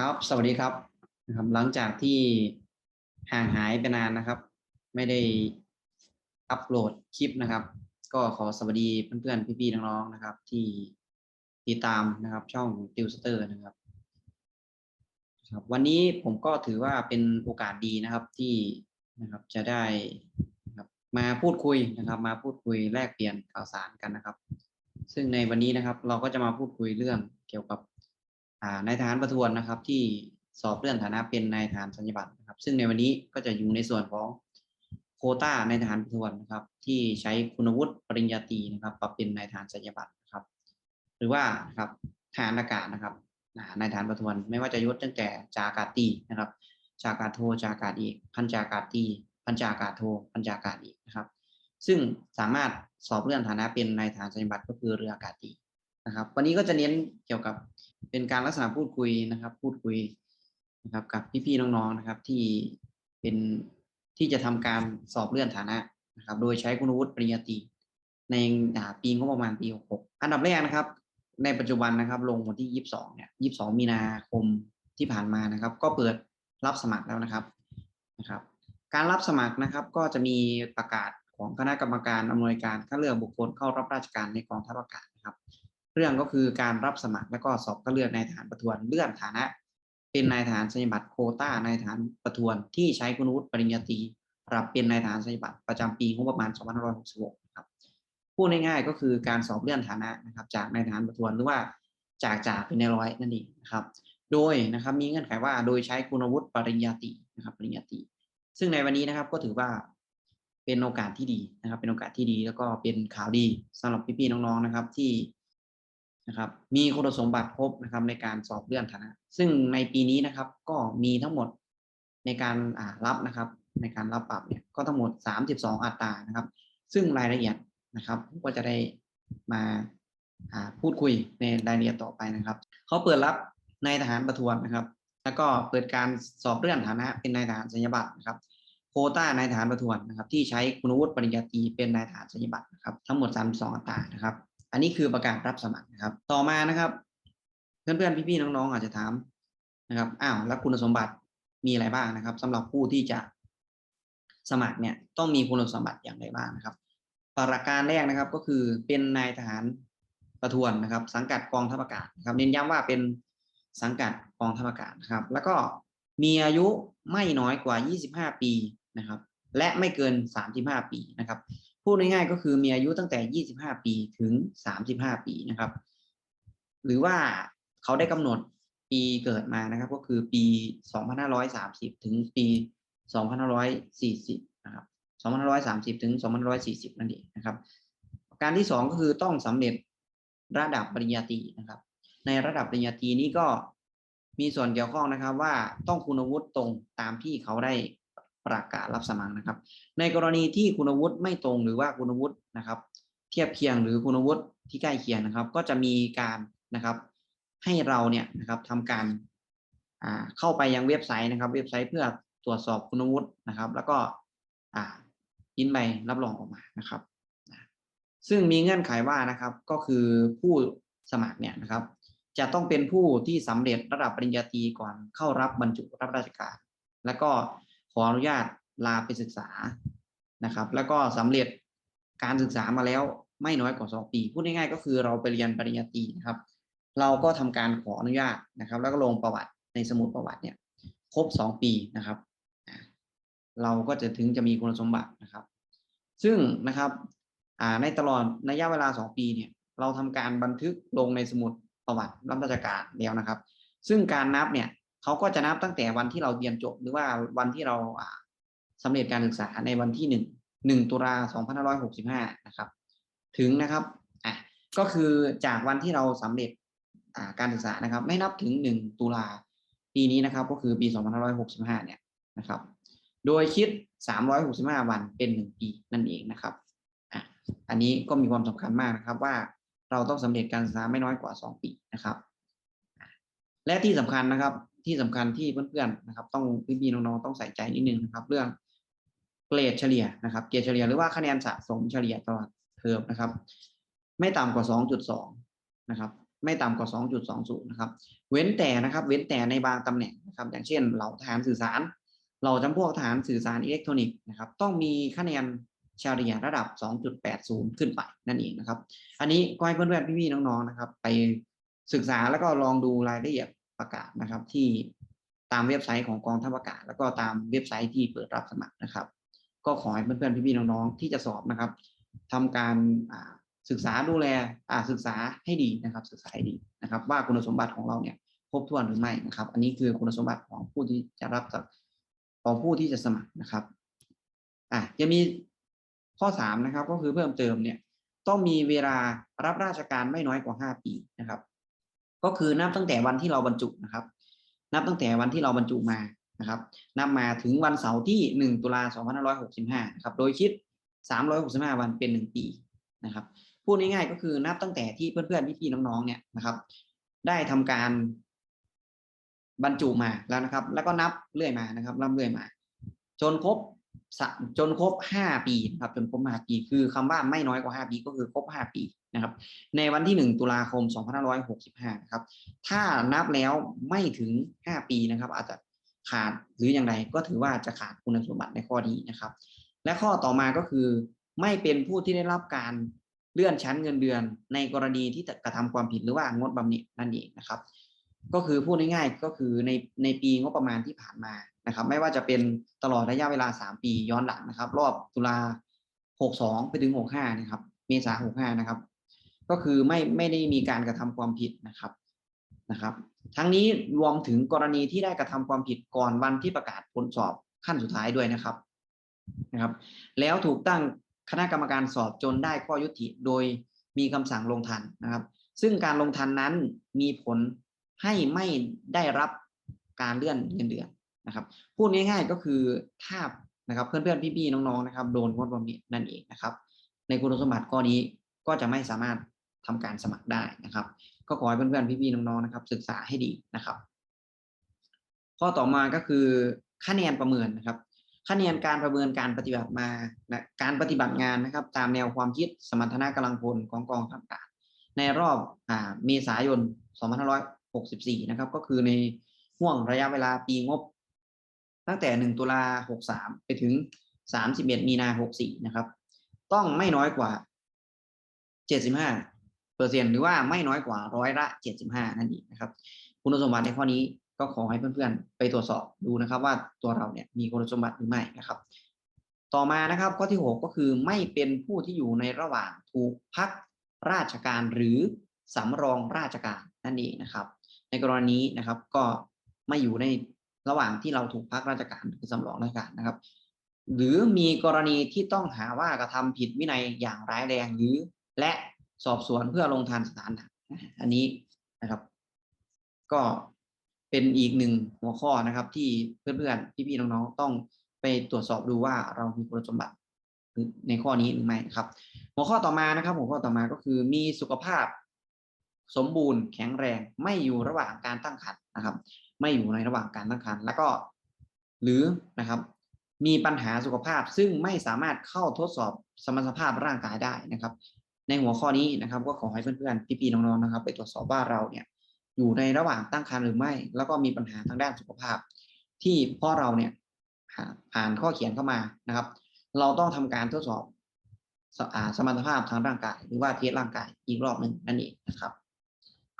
ครับ สวัสดีครับนะครับ หลังจากที่ห่างหายไปนานนะครับ ไม่ได้อัปโหลดคลิปนะครับ ก็ขอสวัสดีเพื่อนๆพี่ๆน้องๆนะครับ ที่ติดตามนะครับ ช่องติวสเตอร์นะครับครับ วันนี้ผมก็ถือว่าเป็นโอกาสดีนะครับที่นะครับจะได้นะครับมาพูดคุยนะครับ มาพูดคุยแลกเปลี่ยนข่าวสารกันนะครับ ซึ่งในวันนี้นะครับ เราก็จะมาพูดคุยเรื่องเกี่ยวกับ นายทหารประทวนนะครับ ที่สอบเลื่อนฐานะเป็นนายทหารสัญญบัตรนะครับ ซึ่งในวันนี้ก็จะอยู่ในส่วนของโคต้านายทหารประทวนนะครับ ที่ใช้คุณวุฒิปริญญาตรีนะครับปรับเป็นนายทหารสัญญบัตรนะครับ หรือว่านะครับทหารอากาศนะครับนายทหารประทวนไม่ว่าจะยศตั้งแต่จากอากาศตรีนะครับ จากอากาศโทจากอากาศเอกพันจากอากาศตรีพันจากอากาศโทพันจากอากาศเอกนะครับ ซึ่งสามารถสอบเลื่อนฐานะเป็นนายทหารสัญญบัตรก็คือเรืออากาศตรี นะครับ วันนี้ก็จะเน้นเกี่ยวกับเป็นการลักษณะพูดคุยนะครับ พูดคุยนะครับกับพี่ๆน้องๆนะครับ ที่เป็นที่จะทำการสอบเลื่อนฐานะนะครับ โดยใช้คุณวุฒิปริญญาตรีในปีงบประมาณปี 66 อันดับแรกนะครับ ในปัจจุบันนะครับ ลงวันที่ 22 เนี่ย 22 มีนาคมที่ผ่านมานะครับ ก็เปิดรับสมัครแล้วนะครับนะครับ การรับสมัครนะครับ ก็จะมีประกาศของคณะกรรมการอำนวยการคัดเลือกบุคคลเข้ารับราชการในกองทัพอากาศนะครับ เรื่องก็คือการรับสมัครและก็สอบคัดเลือกนายทหารประทวนเลื่อนฐานะ เป็นนายทหารสัญบัตรโคต้านายทหารประทวนที่ใช้คุณวุฒิปริญญาตรีปรับเป็นนายทหารสัญบัตรประจำปีงบประมาณ 2566 ครับพูดง่ายๆก็คือการสอบเลื่อนฐานะนะครับจากนายทหารประทวนหรือว่าจากจ่าเป็นนายร้อยนั่นเองนะครับโดยนะครับมีเงื่อนไขว่าโดยใช้คุณวุฒิปริญญาตรีนะครับปริญญาตรีซึ่งในวันนี้นะครับก็ถือว่าเป็นโอกาสที่ดีนะครับ เป็นโอกาสที่ดีแล้วก็เป็นข่าวดีสำหรับพี่ๆน้องๆนะครับ ที่ นะครับ มีคุณสมบัติครบนะครับในการสอบเลื่อนฐานะ ซึ่งในปีนี้นะครับก็มีทั้งหมดในการรับนะครับ ในการรับปรับเนี่ยก็ทั้งหมด 32 อัตรานะครับ ซึ่งรายละเอียดนะครับก็จะได้มาพูดคุยในรายละเอียดต่อไปนะครับเขาเปิดรับนายทหารประทวนนะครับ แล้วก็เปิดการสอบเลื่อนฐานะ เป็นนายทหารสัญญบัตรนะครับโคต้านายทหารประทวนนะครับ ที่ใช้คุณวุฒิปริญญาตรีเป็นนายทหารสัญญบัตรนะครับทั้งหมด32อัตรานะครับ อันนี้คือประกาศรับสมัครนะครับ ต่อมานะครับ เพื่อนๆพี่ๆน้องๆอาจจะถามนะครับอ้าวแล้วคุณสมบัติมีอะไรบ้างนะครับสำหรับผู้ที่จะสมัครเนี่ยต้องมีคุณสมบัติอย่างไรบ้างนะครับ ประการแรกนะครับก็คือเป็นนายทหารประทวนนะครับ สังกัดกองทัพอากาศนะครับเน้นย้ำว่าเป็นสังกัดกองทัพอากาศนะครับ แล้วก็มีอายุไม่น้อยกว่า 25 ปีนะครับ และไม่เกิน 35 ปีนะครับ พูดง่ายๆก็คือมีอายุตั้งแต่ 25 ปีถึง 35 ปีนะครับ หรือว่าเขาได้กำหนดปีเกิดมานะครับ ก็คือปี 2530 ถึงปี 2540 นะครับ 2530 ถึง 2540 นั่นเองนะครับ การที่ 2 ก็คือต้องสำเร็จระดับปริญญาตรีนะครับ ในระดับปริญญาตรีนี้ก็มีส่วนเกี่ยวข้องนะครับว่าต้องคุณวุฒิตรงตามที่เขาได้ ประกาศรับสมัครนะครับ ในกรณีที่คุณวุฒิไม่ตรงหรือว่าคุณวุฒินะครับ เทียบเคียงหรือคุณวุฒิที่ใกล้เคียงนะครับ ก็จะมีการนะครับให้เราเนี่ยนะครับทำการเข้าไปยังเว็บไซต์นะครับ เว็บไซต์เพื่อตรวจสอบคุณวุฒินะครับ แล้วก็อ่ายินใบรับรองออกมานะครับ ซึ่งมีเงื่อนไขว่านะครับก็คือผู้สมัครเนี่ยนะครับ จะต้องเป็นผู้ที่สำเร็จระดับปริญญาตรีก่อนเข้ารับบรรจุรับราชการ แล้วก็ ขออนุญาตลาไปศึกษานะครับ แล้วก็สำเร็จการศึกษามาแล้วไม่น้อยกว่าสองปี พูดง่ายๆก็คือเราไปเรียนปริญญาตรีนะครับ เราก็ทำการขออนุญาตนะครับ แล้วก็ลงประวัติในสมุดประวัติเนี่ยครบสองปีนะครับ เราก็จะถึงจะมีคุณสมบัตินะครับ ซึ่งนะครับในตลอดระยะเวลาสองปีเนี่ยเราทำการบันทึกลงในสมุดประวัติรับราชการแล้วนะครับ ซึ่งการนับเนี่ย เขาก็จะนับตั้งแต่วันที่เราเรียนจบหรือว่าวันที่เราอ่าสำเร็จการศึกษาในวันที่หนึ่งหนึ่งตุลาสองพันห้าร้อยหกสิบห้านะครับ ถึงนะครับอะก็คือจากวันที่เราสำเร็จอ่าการศึกษานะครับ ไม่นับถึงหนึ่งตุลาปีนี้นะครับ ก็คือปีสองพันห้าร้อยหกสิบห้าเนี่ยนะครับ โดยคิดสามร้อยหกสิบห้าวันเป็นหนึ่งปีนั่นเองนะครับอะอันนี้ก็มีความสำคัญมากนะครับว่าเราต้องสำเร็จการศึกษาไม่น้อยกว่าสองปีนะครับ และที่สำคัญนะครับ ที่สำคัญที่เพื่อนๆนะครับ ต้องพี่ๆน้องๆต้องใส่ใจนิดนึงนะครับ เรื่องเกรดเฉลี่ยนะครับเกรดเฉลี่ยหรือว่าคะแนนสะสมเฉลี่ยตลอดเทอมนะครับ ไม่ต่ำกว่า 2.2 นะครับ ไม่ต่ำกว่า 2.20 นะครับ เว้นแต่นะครับ เว้นแต่ในบางตำแหน่งนะครับ อย่างเช่นเหล่าทหารสื่อสารเหล่าจำพวกทหารสื่อสารอิเล็กทรอนิกส์นะครับ ต้องมีคะแนนเฉลี่ยระดับ 2.80 ขึ้นไปนั่นเองนะครับ อันนี้ก็ให้เพื่อนๆพี่ๆน้องๆนะครับ ไปศึกษาแล้วก็ลองดูรายละเอียด ประกาศนะครับ ที่ตามเว็บไซต์ของกองทัพอากาศ แล้วก็ตามเว็บไซต์ที่เปิดรับสมัครนะครับ ก็ขอให้เพื่อนๆพี่ๆน้องๆที่จะสอบนะครับทำการศึกษาดูแลศึกษาให้ดีนะครับ ศึกษาให้ดีนะครับ ว่าคุณสมบัติของเราเนี่ยครบถ้วนหรือไม่นะครับ อันนี้คือคุณสมบัติของผู้ที่จะรับจากของผู้ที่จะสมัครนะครับอะจะมีข้อสามนะครับก็คือเพิ่มเติมเนี่ยต้องมีเวลารับราชการไม่น้อยกว่าห้าปีนะครับ ก็คือนับตั้งแต่วันที่เราบรรจุนะครับ นับตั้งแต่วันที่เราบรรจุมานะครับ นับมาถึงวันเสาร์ที่หนึ่งตุลาสองพันห้าร้อยหกสิบห้านะครับ โดยคิดสามร้อยหกสิบห้าวันเป็นหนึ่งปีนะครับ พูดง่ายๆก็คือนับตั้งแต่ที่เพื่อนๆพี่ๆน้องๆเนี่ยนะครับ ได้ทำการบรรจุมาแล้วนะครับ แล้วก็นับเรื่อยมานะครับนับเรื่อยมา จนครบสะจนครบห้าปีนะครับ จนครบห้าปี คือคำว่าไม่น้อยกว่าห้าปีก็คือครบห้าปี นะครับ ในวันที่หนึ่งตุลาคมสองพันห้าร้อยหกสิบห้านะครับ ถ้านับแล้วไม่ถึงห้าปีนะครับ อาจจะขาดหรืออย่างไรก็ถือว่าจะขาดคุณสมบัติในข้อนี้นะครับ และข้อต่อมาก็คือ ไม่เป็นผู้ที่ได้รับการเลื่อนชั้นเงินเดือน ในกรณีที่กระทำความผิดหรือว่างดบำเหน็จนั่นเองนะครับ ก็คือพูดง่ายๆก็คือในในปีงบประมาณที่ผ่านมานะครับ ไม่ว่าจะเป็นตลอดระยะเวลา 3 ปีย้อนหลังนะครับ รอบตุลา 62 ไปถึง 65 นะครับ เมษา65 นะครับ ก็คือไม่ไม่ได้มีการกระทำความผิดนะครับนะครับ ทั้งนี้รวมถึงกรณีที่ได้กระทำความผิดก่อนวันที่ประกาศผลสอบขั้นสุดท้ายด้วยนะครับนะครับ แล้วถูกตั้งคณะกรรมการสอบจนได้ข้อยุติโดยมีคำสั่งลงทันนะครับ ซึ่งการลงทันนั้นมีผลให้ไม่ได้รับการเลื่อนเงินเดือนนะครับ พูดง่ายๆก็คือถ้านะครับเพื่อนๆพี่ๆน้องๆนะครับ โดนงดบำเหน็จนั่นเองนะครับ ในคุณสมบัติข้อนี้ก็จะไม่สามารถ ทำการสมัครได้นะครับ ก็ขอให้เพื่อนๆพี่ๆน้องๆนะครับ ศึกษาให้ดีนะครับ ข้อต่อมาก็คือคะแนนประเมินนะครับคะแนนการประเมินการปฏิบัติมานะการปฏิบัติงานนะครับ ตามแนวความคิดสมรรถนะกำลังพลของกองทัพอากาศในรอบอ่าเมษายน 2564 นะครับ ก็คือในห่วงระยะเวลาปีงบ ตั้งแต่ 1 ตุลา 63 ไปถึง 31 มีนา 64 นะครับ ต้องไม่น้อยกว่า 75 เปอร์เซ็นหรือว่าไม่น้อยกว่าร้อยละ75นั่นเองนะครับ คุณสมบัติในข้อนี้ก็ขอให้เพื่อนๆ ไปตรวจสอบดูนะครับ ว่าตัวเราเนี่ยมีคุณสมบัติหรือไม่นะครับ ต่อมานะครับข้อที่ 6 ก็คือไม่เป็นผู้ที่อยู่ในระหว่างถูกพักราชการหรือสำรองราชการนั่นเองนะครับ ในกรณีนะครับก็ไม่อยู่ในระหว่างที่เราถูกพักราชการหรือสำรองราชการนะครับ หรือมีกรณีที่ต้องหาว่ากระทำผิดวินัยอย่างร้ายแรงหรือและ สอบสวนเพื่อลงทันสถานอันนี้นะครับ ก็เป็นอีกหนึ่งหัวข้อนะครับ ที่เพื่อนๆพี่ๆน้องๆต้องไปตรวจสอบดูว่าเรามีคุณสมบัติในข้อนี้หรือไม่ครับ หัวข้อต่อมานะครับ หัวข้อต่อมาก็คือมีสุขภาพสมบูรณ์แข็งแรงไม่อยู่ระหว่างการตั้งครรภ์นะครับ ไม่อยู่ในระหว่างการตั้งครรภ์แล้วก็หรือนะครับ มีปัญหาสุขภาพซึ่งไม่สามารถเข้าทดสอบสมรรถภาพร่างกายได้นะครับ ในหัวข้อนี้นะครับ ก็ขอให้เพื่อนๆพี่ๆน้องๆนะครับ ไปตรวจสอบว่าเราเนี่ยอยู่ในระหว่างตั้งครรภ์หรือไม่ แล้วก็มีปัญหาทางด้านสุขภาพ ที่พ่อเราเนี่ยผ่านข้อเขียนเข้ามานะครับ เราต้องทำการทดสอบสมรรถภาพทางร่างกาย หรือว่าเทสร่างกายอีกรอบหนึ่งนั่นเองนะครับ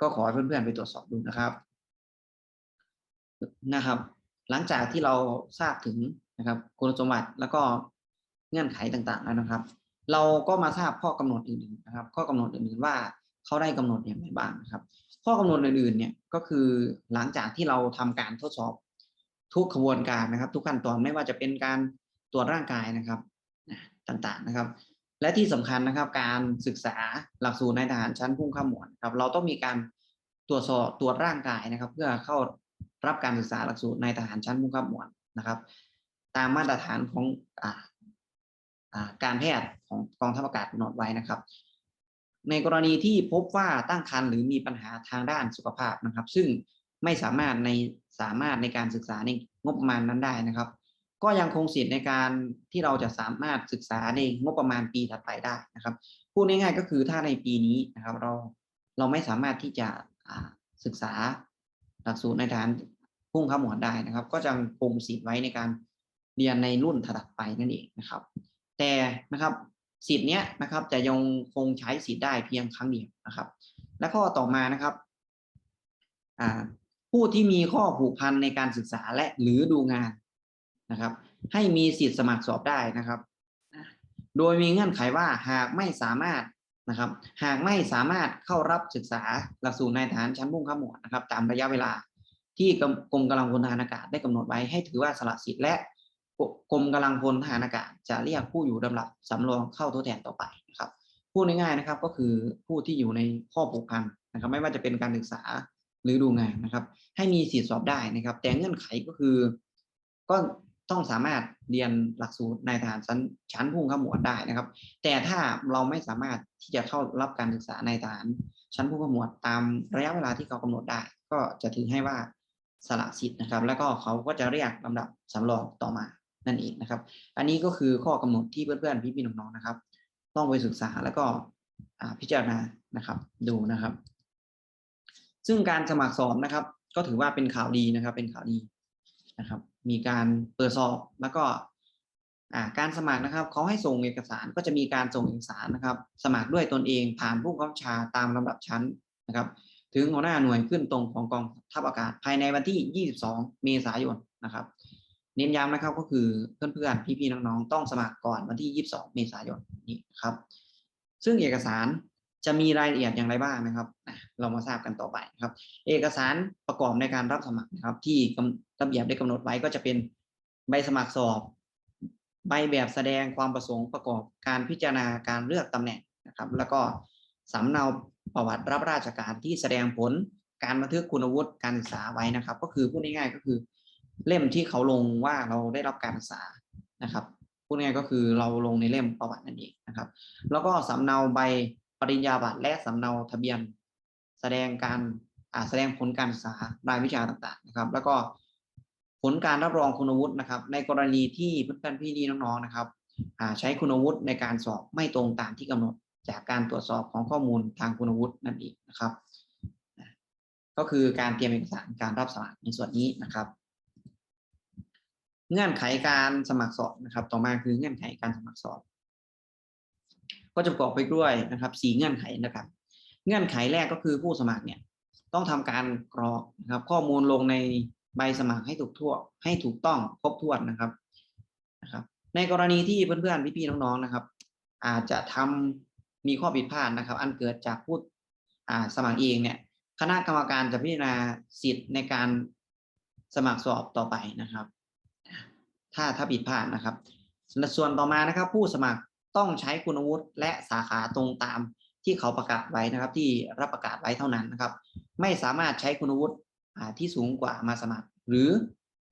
ก็ขอให้เพื่อนๆไปตรวจสอบดูนะครับนะครับ หลังจากที่เราทราบถึงนะครับคุณสมบัติแล้วก็เงื่อนไขต่างๆแล้วนะครับ เราก็มาทราบข้อกำหนดอื่นๆนะครับ ข้อกำหนดอื่นๆว่าเขาได้กำหนดอย่างไรบ้างนะครับ ข้อกำหนดอื่นๆเนี่ยก็คือหลังจากที่เราทำการทดสอบทุกขบวนการนะครับ ทุกขั้นตอนไม่ว่าจะเป็นการตรวจร่างกายนะครับต่างๆนะครับ และที่สำคัญนะครับ การศึกษาหลักสูตรในทหารชั้นพุ่งข้ามหมวดครับ เราต้องมีการตรวจสอบตรวจร่างกายนะครับ เพื่อเข้ารับการศึกษาหลักสูตรในทหารชั้นพุ่งข้ามหมวดนะครับ ตามมาตรฐานของอ่า การแพทย์ของกองทัพอากาศกำหนดไว้นะครับ ในกรณีที่พบว่าตั้งครรภ์หรือมีปัญหาทางด้านสุขภาพนะครับ ซึ่งไม่สามารถในสามารถในการศึกษาในงบประมาณนั้นได้นะครับ ก็ยังคงสิทธิ์ในการที่เราจะสามารถศึกษาในงบประมาณปีถัดไปได้นะครับพูดง่ายๆก็คือถ้าในปีนี้นะครับเราเราไม่สามารถที่จะศึกษาหลักสูตรในฐานพุ่งข้ามหมวได้นะครับ ก็จะคงสิทธิ์ไว้ในการเรียนในรุ่นถัดไปนั่นเองนะครับ แต่นะครับสิทธิ์เนี้ยนะครับจะยังคงใช้สิทธิ์ได้เพียงครั้งเดียวนะครับ และข้อต่อมานะครับผู้ที่มีข้อผูกพันในการศึกษาและหรือดูงานนะครับ ให้มีสิทธิ์สมัครสอบได้นะครับ โดยมีเงื่อนไขว่าหากไม่สามารถนะครับ หากไม่สามารถเข้ารับศึกษาหลักสูตรนายทหารชั้นพุ่งข้ามหมวดนะครับ ตามระยะเวลาที่กรมกำลังพลทหารอากาศได้กำหนดไว้ให้ถือว่าสละสิทธิ์และ กรมกำลังพลทหารอากาศจะเรียกผู้อยู่ลำดับสำรองเข้าทดแทนต่อไปนะครับพูดง่ายๆนะครับก็คือผู้ที่อยู่ในข้อผูกพันนะครับ ไม่ว่าจะเป็นการศึกษาหรือดูงานนะครับ ให้มีสิทธิสอบได้นะครับ แต่เงื่อนไขก็คือ ก็ต้องสามารถเรียนหลักสูตรนายทหารชั้นชั้นพุ่งข้ามหมวดได้นะครับ แต่ถ้าเราไม่สามารถที่จะเข้ารับการศึกษาในทหารชั้นผู้ขมวดตามระยะเวลาที่เขากำหนดได้ ก็จะถือให้ว่าสละสิทธิ์นะครับ แล้วก็เขาก็จะเรียกลำดับสำรองต่อมา นั่นเองนะครับ อันนี้ก็คือข้อกำหนดที่เพื่อนๆพี่ๆน้องๆนะครับ ต้องไปศึกษาแล้วก็พิจารณานะครับดูนะครับ ซึ่งการสมัครสอบนะครับ ก็ถือว่าเป็นข่าวดีนะครับ เป็นข่าวดีนะครับ มีการเปิดสอบแล้วก็การสมัครนะครับเขาให้ส่งเอกสารก็จะมีการส่งเอกสารนะครับ สมัครด้วยตนเองผ่านผู้บังคับชาตามลำดับชั้นนะครับ ถึงหัวหน้าหน่วยขึ้นตรงของกองทัพอากาศภายในวันที่ 22 เมษายนนะครับ เน้นย้ำนะครับก็คือเพื่อนๆพี่ๆน้องๆ ต้องสมัครก่อนวันที่ 22 เมษายนนี้ครับ ซึ่งเอกสารจะมีรายละเอียดอย่างไรบ้างนะครับ เรามาทราบกันต่อไปครับ เอกสารประกอบในการรับสมัครนะครับ ที่ระเบียบได้กำหนดไว้ก็จะเป็นใบสมัครสอบ ใบแบบแสดงความประสงค์ประกอบการพิจารณาการเลือกตำแหน่งนะครับ แล้วก็สำเนาประวัติรับราชการที่แสดงผลการบันทึกคุณวุฒิการศึกษาไว้นะครับ ก็คือพูดง่ายๆก็คือ เล่มที่เขาลงว่าเราได้รับการศึกษานะครับพูดง่ายก็คือเราลงในเล่มประวัตินั่นเองนะครับ แล้วก็สำเนาใบปริญญาบัตรและสำเนาทะเบียน แสดงการอ่าแสดงผลการศึกษารายวิชาต่างๆนะครับ แล้วก็ผลการรับรองคุณวุฒินะครับ ในกรณีที่เพื่อนๆพี่ๆน้องๆนะครับอ่าใช้คุณวุฒิในการสอบไม่ตรงตามที่กำหนดจากการตรวจสอบของข้อมูลทางคุณวุฒินั่นเองนะครับ ก็คือการเตรียมเอกสารการรับสมัครในส่วนนี้นะครับ เงื่อนไขการสมัครสอบนะครับ ต่อมาคือเงื่อนไขการสมัครสอบ ก็จะประกอบไปด้วยนะครับสี่เงื่อนไขนะครับ เงื่อนไขแรกก็คือผู้สมัครเนี่ย ต้องทำการกรอกนะครับ ข้อมูลลงในใบสมัครให้ถูกทั่ว ให้ถูกต้องครบถ้วนนะครับนะครับ ในกรณีที่เพื่อนๆพี่ๆน้องๆนะครับ อาจจะทำมีข้อผิดพลาดนะครับ อันเกิดจากผู้อ่าสมัครเองเนี่ย คณะกรรมการจะพิจารณาสิทธิ์ในการสมัครสอบต่อไปนะครับ ถ้าถ้าผิดพลาดนะครับ ส่วนต่อมานะครับ ผู้สมัครต้องใช้คุณวุฒิและสาขาตรงตามที่เขาประกาศไว้นะครับ ที่รับประกาศไว้เท่านั้นนะครับ ไม่สามารถใช้คุณวุฒิที่สูงกว่ามาสมัคร หรือ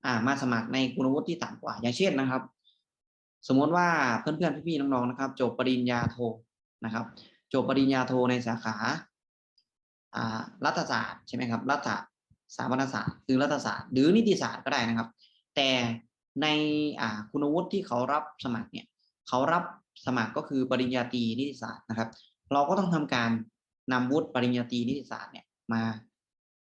อมาสมัครในคุณวุฒิที่ต่ำกว่า อย่างเช่นนะครับ สมมติว่าเพื่อนๆพี่ๆน้องๆนะครับ จบปริญญาโทนะครับ จบปริญญาโทในสาขารัฐศาสตร์ใช่ไหมครับรัฐสถาปนศาสตร์หรือรัฐศาสตร์ หรือนิติศาสตร์ก็ได้นะครับ แต่ ในคุณวุฒิที่เขารับสมัครเนี่ยเขารับสมัครก็คือปริญญาตรีนิติศาสตร์นะครับ เราก็ต้องทำการนำวุฒิปริญญาตรีนิติศาสตร์เนี่ยมา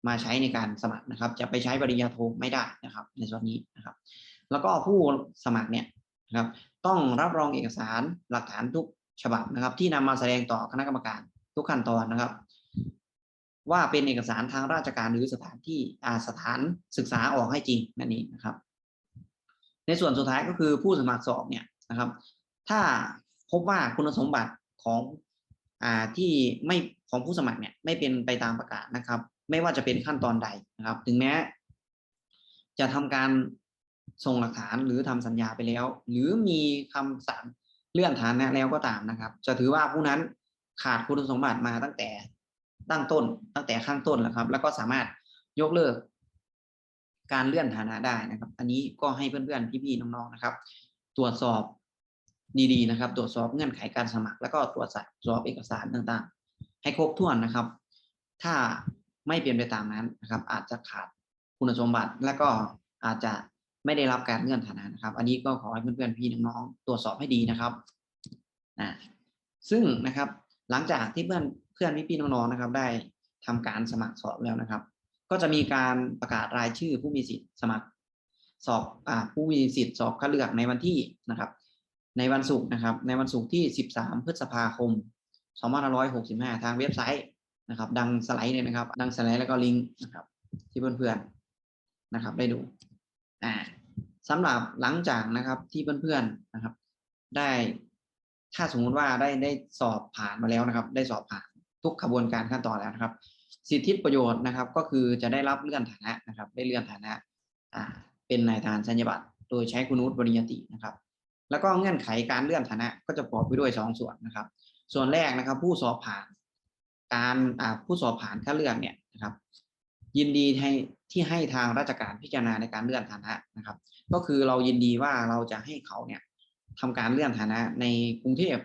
มาใช้ในการสมัครนะครับ จะไปใช้ปริญญาโทไม่ได้นะครับ ในส่วนนี้นะครับ แล้วก็ผู้สมัครเนี่ยนะครับ ต้องรับรองเอกสารหลักฐานทุกฉบับนะครับ ที่นำมาแสดงต่อคณะกรรมการทุกขั้นตอนนะครับ ว่าเป็นเอกสารทางราชการหรือสถานที่อาสถานศึกษาออกให้จริงนั่นเองนะครับ ในส่วนสุดท้ายก็คือผู้สมัครสอบเนี่ยนะครับ ถ้าพบว่าคุณสมบัติของอ่าที่ไม่ของผู้สมัครเนี่ยไม่เป็นไปตามประกาศนะครับ ไม่ว่าจะเป็นขั้นตอนใดนะครับ ถึงแม้ จะทำการส่งหลักฐานหรือทำสัญญาไปแล้ว หรือมีคำสั่งเลื่อนฐานะแล้วก็ตามนะครับ จะถือว่าผู้นั้นขาดคุณสมบัติมาตั้งแต่ตั้งต้น ตั้งแต่ข้างต้นแล้วครับ แล้วก็สามารถยกเลิก การเลื่อนฐานะได้นะครับ อันนี้ก็ให้เพื่อนๆพี่ๆน้องๆนะครับ ตรวจสอบดีๆนะครับ ตรวจสอบเงื่อนไขการสมัคร แล้วก็ตรวจสอบเอกสารต่างๆ ให้ครบถ้วนนะครับ ถ้าไม่เปลี่ยนไปตามนั้นนะครับ อาจจะขาดคุณสมบัติและก็อาจจะไม่ได้รับการเลื่อนฐานะนะครับ อันนี้ก็ขอให้เพื่อนๆพี่น้องๆตรวจสอบให้ดีนะครับอ่าซึ่งนะครับหลังจากที่เพื่อนเพื่อนพี่ๆน้องๆนะครับ ได้ทำการสมัครสอบแล้วนะครับ ก็จะมีการประกาศรายชื่อผู้มีสิทธิ์สมัคร สอบอผู้มีสิทธิ์สอบคัดเลือกในวันที่นะครับ ในวันศุกร์นะครับ ในวันศุกร์ที่ 13 พฤษภาคม 2565 ทางเว็บไซต์นะครับ ดังสไลด์เลยนะครับ ดังสไลด์แล้วก็ลิงก์นะครับ ที่เพื่อนๆนะครับ ได้ดูอ่าสำหรับหลังจากนะครับที่เพื่อนๆนะครับ ได้ถ้าสมมุติว่าได้ได้สอบผ่านมาแล้วนะครับ ได้สอบผ่านทุกขบวนการขั้นตอนแล้วนะครับ สิทธิประโยชน์นะครับ ก็คือจะได้รับเลื่อนฐานะนะครับ ได้เลื่อนฐานะอ่าเป็นนายทหารสัญญบัตรโดยใช้คุณวุฒิปริญญาตรีนะครับ แล้วก็เงื่อนไขการเลื่อนฐานะก็จะประกอบไปด้วยสองส่วนนะครับ ส่วนแรกนะครับ ผู้สอบผ่านการอ่าผู้สอบผ่านคัดเลือกเนี่ยนะครับ ยินดีให้ที่ให้ทางราชการพิจารณาในการเลื่อนฐานะนะครับ ก็คือเรายินดีว่าเราจะให้เขาเนี่ยทำการเลื่อนฐานะในกรุงเทพ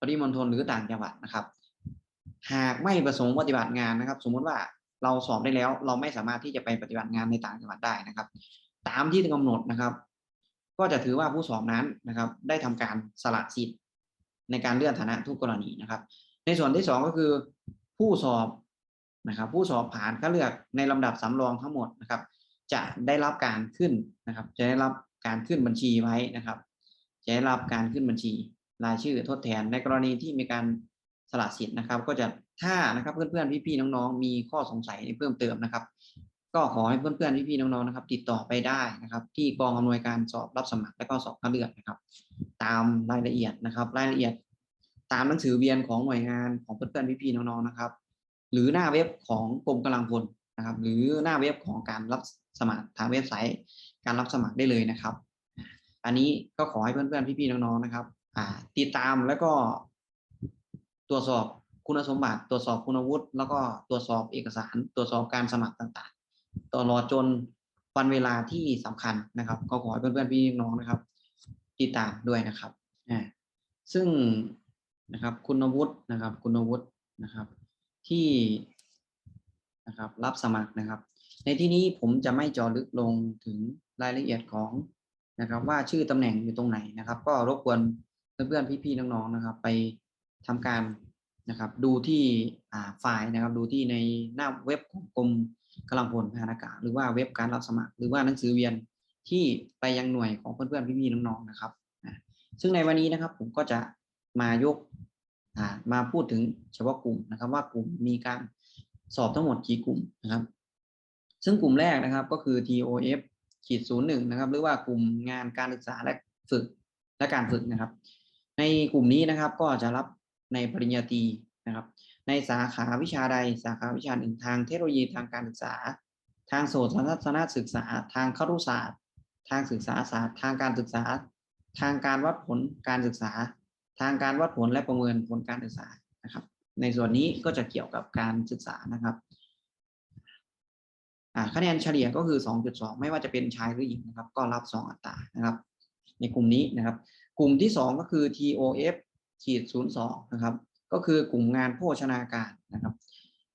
ปริมณฑลหรือต่างจังหวัดนะครับ หากไม่ประสงค์ปฏิบัติงานนะครับ สมมุติว่าเราสอบได้แล้ว เราไม่สามารถที่จะไปปฏิบัติงานในต่างจังหวัดได้นะครับ ตามที่กำหนดนะครับ ก็จะถือว่าผู้สอบนั้นนะครับ ได้ทำการสละสิทธิ์ในการเลื่อนฐานะทุกกรณีนะครับ ในส่วนที่สองก็คือผู้สอบนะครับ ผู้สอบผ่านคัดเลือกในลำดับสำรองทั้งหมดนะครับ จะได้รับการขึ้นนะครับ จะได้รับการขึ้นบัญชีไว้นะครับ จะได้รับการขึ้นบัญชีรายชื่อทดแทนในกรณีที่มีการ สละสิทธิ์นะครับ ก็จะถ้านะครับเพื่อนๆพี่ๆน้องๆ มีข้อสงสัยเพิ่มเติมนะครับ ก็ขอให้เพื่อนๆพี่ๆน้องๆนะครับ ติดต่อไปได้นะครับ ที่กองอำนวยการสอบรับสมัครและก็สอบคัดเลือกนะครับ ตามรายละเอียดนะครับ รายละเอียด ตามหนังสือเวียนของหน่วยงานของเพื่อนๆพี่ๆน้องๆนะครับ หรือหน้าเว็บของกรมกำลังพลนะครับ หรือหน้าเว็บของการรับสมัครทางเว็บไซต์ การรับสมัครได้เลยนะครับ อันนี้ก็ขอให้เพื่อนๆพี่ๆน้องๆนะครับอ่าติดตามแล้วก็ ตรวจสอบคุณสมบัติ ตรวจสอบคุณวุฒิแล้วก็ตรวจสอบเอกสาร ตรวจสอบการสมัครต่างๆ ตลอดจนวันเวลาที่สำคัญนะครับก็ขอให้เพื่อนๆพี่น้องนะครับ ติดตามด้วยนะครับอ่าซึ่งนะครับคุณวุฒินะครับ คุณวุฒินะครับ ที่นะครับรับสมัครนะครับ ในที่นี้ผมจะไม่จอลึกลงถึงรายละเอียดของนะครับ ว่าชื่อตำแหน่งอยู่ตรงไหนนะครับ ก็รบกวนเพื่อนๆพี่ๆน้องๆนะครับ ไป ทำการนะครับดูที่ไฟล์นะครับดูที่ในหน้าเว็บของกรมกำลังพลทหารอากาศหรือว่าเว็บการรับสมัคร หรือว่าหนังสือเวียนที่ไปยังหน่วยของเพื่อนๆพี่ๆน้องๆนะครับ ซึ่งในวันนี้นะครับผมก็จะมายกมาพูดถึงเฉพาะกลุ่มนะครับ ว่ากลุ่มมีการสอบทั้งหมดกี่กลุ่มนะครับ ซึ่งกลุ่มแรกนะครับก็คือ TOF ขีดศูนย์หนึ่งนะครับ หรือว่ากลุ่มงานการศึกษาและฝึกและการฝึกนะครับ ในกลุ่มนี้นะครับก็จะรับ ในปริญญาตรีนะครับ ในสาขาวิชาใดสาขาวิชาหนึ่งทางเทคโนโลยีทางการศึกษา ทางโสตทัศนศึกษา ทางครุศาสตร์ ทางศึกษาศาสตร์ ทางการศึกษา ทางการวัดผลการศึกษา ทางการวัดผลและประเมินผลการศึกษานะครับ ในส่วนนี้ก็จะเกี่ยวกับการศึกษานะครับคะแนนเฉลี่ยก็คือ 2.2 ไม่ว่าจะเป็นชายหรือหญิงนะครับ ก็รับ 2 อัตรานะครับ ในกลุ่มนี้นะครับ กลุ่มที่ 2 ก็คือ TOF ขีด02นะครับ ก็คือกลุ่มงานโภชนาการนะครับ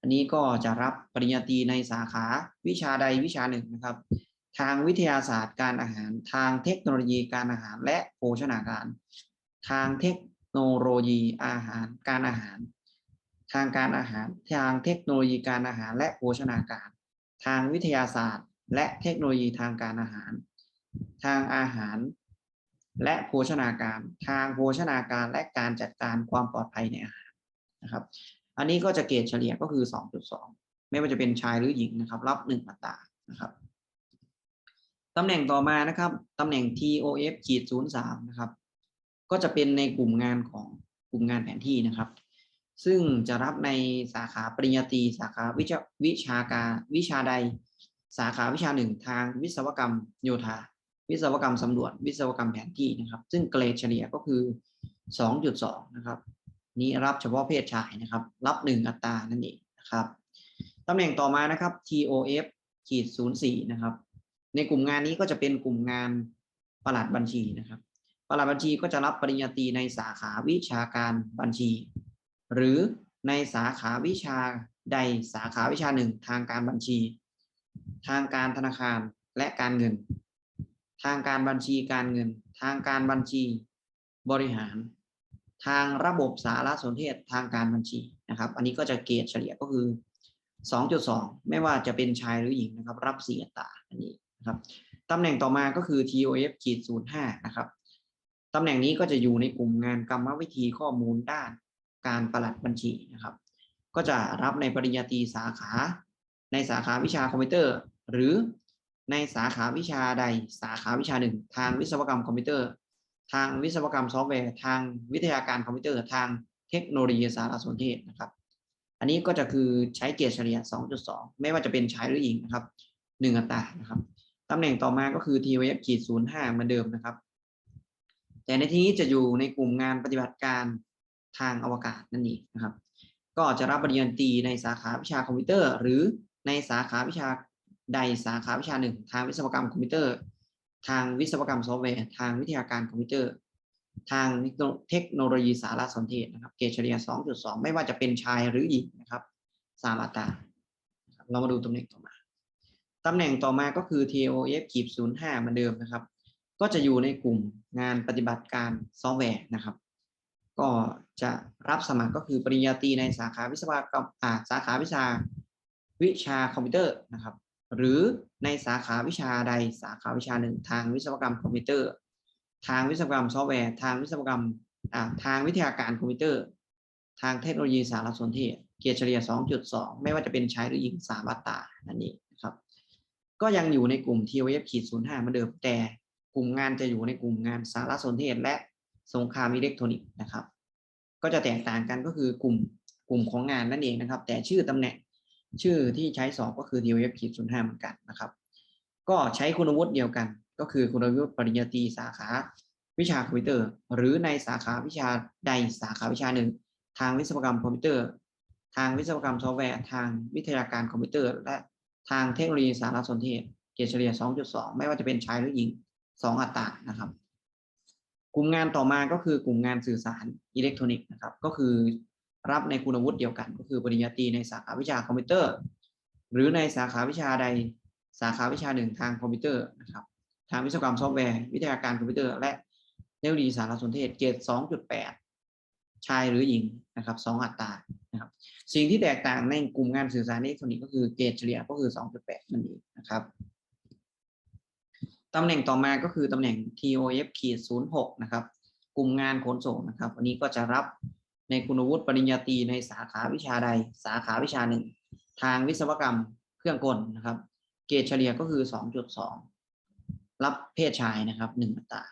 อันนี้ก็จะรับปริญญาตรีในสาขาวิชาใดวิชาหนึ่งนะครับ ทางวิทยาศาสตร์การอาหาร ทางเทคโนโลยีการอาหารและโภชนาการ ทางเทคโนโลยีอาหารการอาหาร ทางการอาหารทางเทคโนโลยีการอาหารและโภชนาการ ทางวิทยาศาสตร์ และเทคโนโลยีทางการอาหาร ทางอาหาร และโภชนาการทางโภชนาการและการจัดการความปลอดภัยในอาหารนะครับ อันนี้ก็จะเกรดเฉลี่ยก็คือ 2.2 ไม่ว่าจะเป็นชายหรือหญิงนะครับ รับ1อัตรานะครับตำแหน่งต่อมานะครับตำแหน่ง TOF ขีด03นะครับ ก็จะเป็นในกลุ่มงานของกลุ่มงานแผนที่นะครับ ซึ่งจะรับในสาขาปริญญาตรีสาขาวิชาวิชาการวิชาใด สาขาวิชาหนึ่งทางวิศวกรรมโยธา วิศวกรรมสำรวจ วิศวกรรมแผนที่นะครับ ซึ่งเกรดเฉลี่ยก็คือ 2.2 นะครับ นี้รับเฉพาะเพศชายนะครับ รับ 1 อัตรานั่นเองนะครับตำแหน่งต่อมานะครับ TOF ขีด04 นะครับ ในกลุ่มงานนี้ก็จะเป็นกลุ่มงานประหลัดบัญชีนะครับประหลัดบัญชีก็จะรับปริญญาตรีในสาขาวิชาการบัญชี หรือในสาขาวิชาใดสาขาวิชาหนึ่งทางการบัญชี ทางการธนาคารและการเงิน ทางการบัญชีการเงิน ทางการบัญชีบริหาร ทางระบบสารสนเทศทางการบัญชีนะครับ อันนี้ก็จะเกรดเฉลี่ยก็คือ 2.2 ไม่ว่าจะเป็นชายหรือหญิงนะครับ รับ4อัตราอันนี้นะครับตำแหน่งต่อมาก็คือ TOF ขีด05นะครับตำแหน่งนี้ก็จะอยู่ในกลุ่มงานกรรมวิธีข้อมูลด้านการประหลัดบัญชีนะครับ ก็จะรับในปริญญาตรีสาขา ในสาขาวิชาคอมพิวเตอร์ หรือ ในสาขาวิชาใดสาขาวิชาหนึ่ง ทางวิศวกรรมคอมพิวเตอร์ ทางวิศวกรรมซอฟต์แวร์ ทางวิทยาการคอมพิวเตอร์ ทางเทคโนโลยีสารสนเทศนะครับ อันนี้ก็จะคือใช้เกรดเฉลี่ย 2.2 ไม่ว่าจะเป็นชายหรือหญิงนะครับ1อัตรานะครับตำแหน่งต่อมาก็คือ TOF ขีด05เหมือนเดิมนะครับ แต่ในที่นี้จะอยู่ในกลุ่มงานปฏิบัติการทางอวกาศนั่นเองนะครับ ก็จะรับปริญญาตรีในสาขาวิชาคอมพิวเตอร์ หรือในสาขาวิชา ใดสาขาวิชาหนึ่ง ทางวิศวกรรมคอมพิวเตอร์ ทางวิศวกรรมซอฟต์แวร์ ทางวิทยาการคอมพิวเตอร์ ทางเทคโนโลยีสารสนเทศนะครับ เกรดเฉลี่ย 2.2 ไม่ว่าจะเป็นชายหรือหญิงนะครับสามอัตราเรามาดูตำแหน่งต่อมา ตำแหน่งต่อมาก็คือ TOF ขีด05เหมือนเดิมนะครับ ก็จะอยู่ในกลุ่มงานปฏิบัติการซอฟต์แวร์นะครับก็จะรับสมัครก็คือปริญญาตรีในสาขาวิศวกรรมอ่าสาขาวิชาวิชาคอมพิวเตอร์นะครับ หรือในสาขาวิชาใดสาขาวิชาหนึ่ง ทางวิศวกรรมคอมพิวเตอร์ ทางวิศวกรรมซอฟต์แวร์ ทางวิศวกรรมทางวิทยาการคอมพิวเตอร์ ทางเทคโนโลยีสารสนเทศเกียรติเฉลี่ย 2.2 ไม่ว่าจะเป็นชายหรือหญิง3อัตรานั่นเองนะครับ ก็ยังอยู่ในกลุ่ม TOF ขีด05เหมือนเดิมแต่กลุ่มงานจะอยู่ในกลุ่มงานสารสนเทศ และสงครามอิเล็กทรอนิกส์นะครับ ก็จะแตกต่างกันก็คือกลุ่มกลุ่มของงานนั่นเองนะครับ แต่ชื่อตำแหน่ง ชื่อที่ใช้สอบก็คือ TOF ขีด05เหมือนกันนะครับ ก็ใช้คุณวุฒิเดียวกัน ก็คือคุณวุฒิปริญญาตรีสาขาวิชาคอมพิวเตอร์ หรือในสาขาวิชาใดสาขาวิชาหนึ่ง ทางวิศวกรรมคอมพิวเตอร์ ทางวิศวกรรมซอฟต์แวร์ทางวิทยาการคอมพิวเตอร์ และทางเทคโนโลยีสารสนเทศเกรดเฉลี่ย 2.2 ไม่ว่าจะเป็นชายหรือหญิง 2 อัตรานะครับ กลุ่มงานต่อมาก็คือกลุ่มงานสื่อสารอิเล็กทรอนิกส์นะครับ ก็คือ รับในคุณวุฒิเดียวกัน ก็คือปริญญาตรีในสาขาวิชาคอมพิวเตอร์ หรือในสาขาวิชาใดสาขาวิชาหนึ่งทางคอมพิวเตอร์นะครับทางวิศวกรรมซอฟต์แวร์ วิทยาการคอมพิวเตอร์ และเทคโนโลยีสารสนเทศเกรด2.8 ชายหรือหญิงนะครับ2อัตรานะครับสิ่งที่แตกต่างในกลุ่มงานสื่อสารอิเล็กทรอนิกส์ก็คือเกรดเฉลี่ยก็คือ 2.8 นั่นเองนะครับตำแหน่งต่อมาก็คือตำแหน่ง TOF ขีด06 นะครับ กลุ่มงานขนส่งนะครับ วันนี้ก็จะรับ ในคุณวุฒิปริญญาตรีในสาขาวิชาใด สาขาวิชาหนึ่ง ทางวิศวกรรมเครื่องกลนะครับ เกรดเฉลี่ยก็คือ 2.2 รับเพศชายนะครับ1อัตรา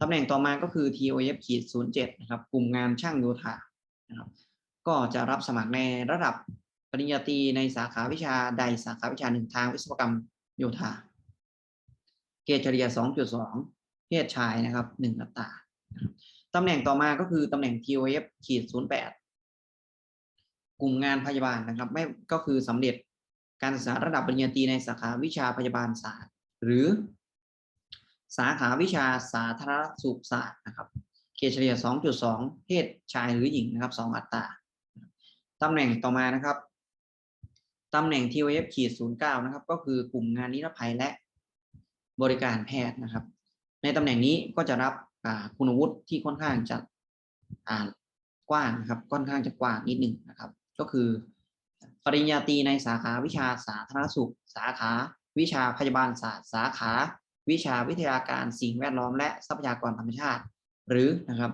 ตำแหน่งต่อมาก็คือ TOF ขีด07นะครับ กลุ่มงานช่างโยธานะครับ ก็จะรับสมัครในระดับปริญญาตรีในสาขาวิชาใดสาขาวิชาหนึ่งทางวิศวกรรมโยธา เกรดเฉลี่ย 2.2 เพศชายนะครับ1อัตรา ตำแหน่งต่อมาก็คือตำแหน่ง TOF ขีด08 กลุ่มงานพยาบาลนะครับ ไม่ก็คือสำเร็จการศึกษาระดับปริญญาตรีในสาขาวิชาพยาบาลศาสตร์ หรือ สาขาวิชาสาธารณสุขศาสตร์นะครับ เกรดเฉลี่ย 2.2 เพศชายหรือหญิงนะครับ 2 อัตราตำแหน่งต่อมานะครับตำแหน่ง TOF ขีด09 นะครับ ก็คือกลุ่มงานนิรภัยและบริการแพทย์นะครับ ในตำแหน่งนี้ก็จะรับ คุณวุฒิที่ค่อนข้างจะกว้างนะครับค่อนข้างจะกว้างนิดหนึ่งนะครับ ก็คือ ปริญญาตรีในสาขาวิชาสาธารณสุข สาขาวิชาพยาบาลศาสตร์ สาขา วิชาวิทยาการสิ่งแวดล้อมและทรัพยากรธรรมชาติ หรือนะครับ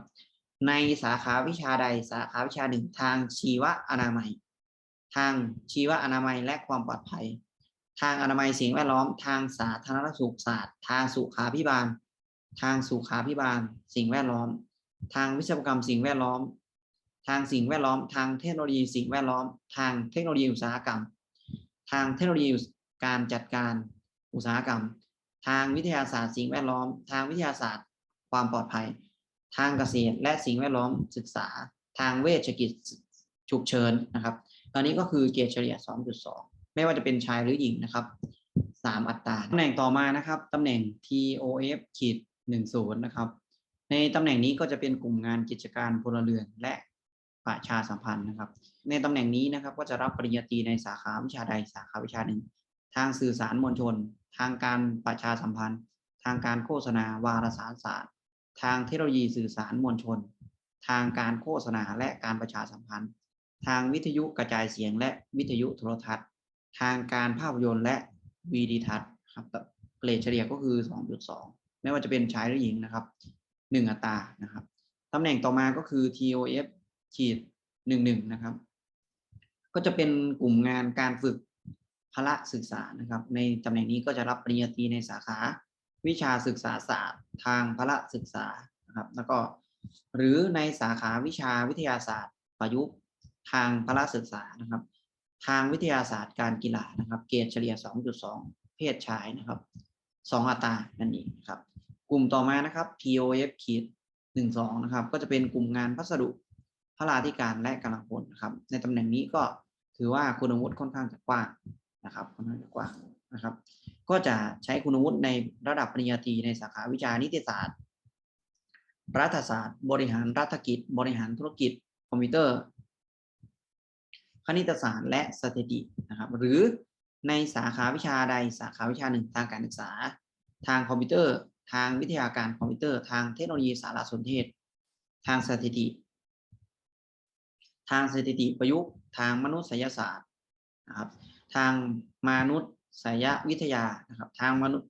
ในสาขาวิชาใดสาขาวิชาหนึ่งทางชีวอนามัย ทางชีวอนามัยและความปลอดภัย ทางอนามัยสิ่งแวดล้อม ทางสาธารณสุขศาสตร์ ทางสุขาพิบาล ทางสุขาพิบาล สิ่งแวดล้อม ทางวิศวกรรมสิ่งแวดล้อม ทางสิ่งแวดล้อม ทางเทคโนโลยีสิ่งแวดล้อม ทางเทคโนโลยีอุตสาหกรรม ทางเทคโนโลยีการจัดการอุตสาหกรรม ทางวิทยาศาสตร์สิ่งแวดล้อม ทางวิทยาศาสตร์ ความปลอดภัย ทางเกษตรและสิ่งแวดล้อมศึกษา ทางเวชกิจฉุกเฉินนะครับ ตอนนี้ก็คือเกรดเฉลี่ย 2.2 ไม่ว่าจะเป็นชายหรือหญิงนะครับ 3 อัตราตำแหน่งต่อมานะครับตำแหน่ง TOF ขีด 10นะครับ ในตำแหน่งนี้ก็จะเป็นกลุ่มงานกิจการพลเรือนและประชาสัมพันธ์นะครับ ในตำแหน่งนี้นะครับก็จะรับปริญญาตรีในสาขาวิชาใดสาขาวิชาหนึ่ง ทางสื่อสารมวลชน ทางการประชาสัมพันธ์ ทางการโฆษณาวารสารศาสตร์ ทางเทคโนโลยีสื่อสารมวลชน ทางการโฆษณาและการประชาสัมพันธ์ ทางวิทยุกระจายเสียง และวิทยุโทรทัศน์ ทางการภาพยนตร์และวีดีทัศน์ครับเกรดเฉลี่ยก็คือ 2.2 ไม่ว่าจะเป็นชายหรือหญิงนะครับ1อัตรานะครับตำแหน่งต่อมาก็คือ TOF ขีด11นะครับ ก็จะเป็นกลุ่มงานการฝึกพละศึกษานะครับ ในตำแหน่งนี้ก็จะรับปริญญาตรีในสาขา วิชาศึกษาศาสตร์ทางพละศึกษานะครับ แล้วก็หรือในสาขาวิชาวิทยาศาสตร์ ประยุกต์ทางพละศึกษานะครับ ทางวิทยาศาสตร์การกีฬานะครับ เกรดเฉลี่ย 2.2 เพศชายนะครับ 2อัตรานั่นเองครับ กลุ่มต่อมานะครับ TOF ขีด12นะครับ ก็จะเป็นกลุ่มงานพัสดุพระราธิการและกำลังพลนะครับ ในตำแหน่งนี้ก็ถือว่าคุณวุฒิค่อนข้างจะกว้างนะครับค่อนข้างจะกว้างนะครับ ก็จะใช้คุณวุฒิในระดับปริญญาตรีในสาขาวิชานิติศาสตร์ รัฐศาสตร์ บริหารรัฐกิจ บริหารธุรกิจ คอมพิวเตอร์ คณิตศาสตร์ และสถิตินะครับ หรือในสาขาวิชาใดสาขาวิชาหนึ่งทางการศึกษา ทางคอมพิวเตอร์ ทางวิทยาการคอมพิวเตอร์ทางเทคโนโลยีสารสนเทศ ทางสถิติ ทางสถิติประยุกต์ ทางมนุษยศาสตร์นะครับทางมนุษยวิทยานะครับทางมนุษย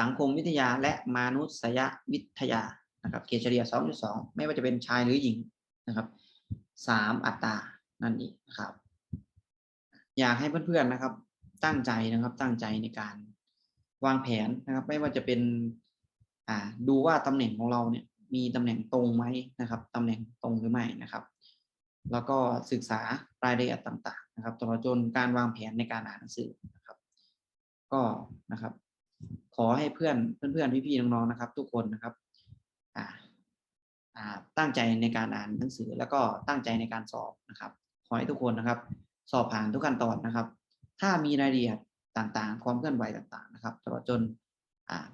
สังคมวิทยาและมนุษยวิทยานะครับเกรดเฉลี่ย2.2 ไม่ว่าจะเป็นชายหรือหญิงนะครับ 3 อัตรานั่นเองนะครับ อยากให้เพื่อนๆนะครับตั้งใจนะครับตั้งใจในการวางแผนนะครับ ไม่ว่าจะเป็น อ่าดูว่าตำแหน่งของเราเนี่ยมีตำแหน่งตรงไหมนะครับตำแหน่งตรงหรือไม่นะครับ แล้วก็ศึกษารายละเอียดต่างๆ นะครับตลอดจนการวางแผนในการอ่านหนังสือนะครับ ก็นะครับ ขอให้เพื่อนเพื่อนๆพี่ๆน้องๆนะครับ ทุกคนนะครับอ่าอ่าตั้งใจในการอ่านหนังสือ แล้วก็ตั้งใจในการสอบนะครับ ขอให้ทุกคนนะครับ สอบผ่านทุกขั้นตอนนะครับ ถ้ามีรายละเอียดต่างๆ ความเคลื่อนไหวต่างๆ นะครับตลอดจนอ่า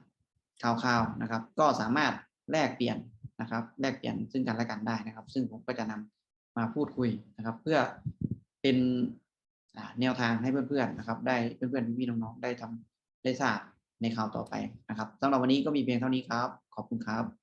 ข่าวๆนะครับ ก็สามารถแลกเปลี่ยนนะครับ แลกเปลี่ยนซึ่งกันและกันได้นะครับ ซึ่งผมก็จะนำมาพูดคุยนะครับ เพื่อเป็นแนวทางให้เพื่อนๆนะครับ ได้เพื่อนๆพี่ๆน้องๆได้ทำได้ทราบในข่าวต่อไปนะครับสำหรับวันนี้ก็มีเพียงเท่านี้ครับ ขอบคุณครับ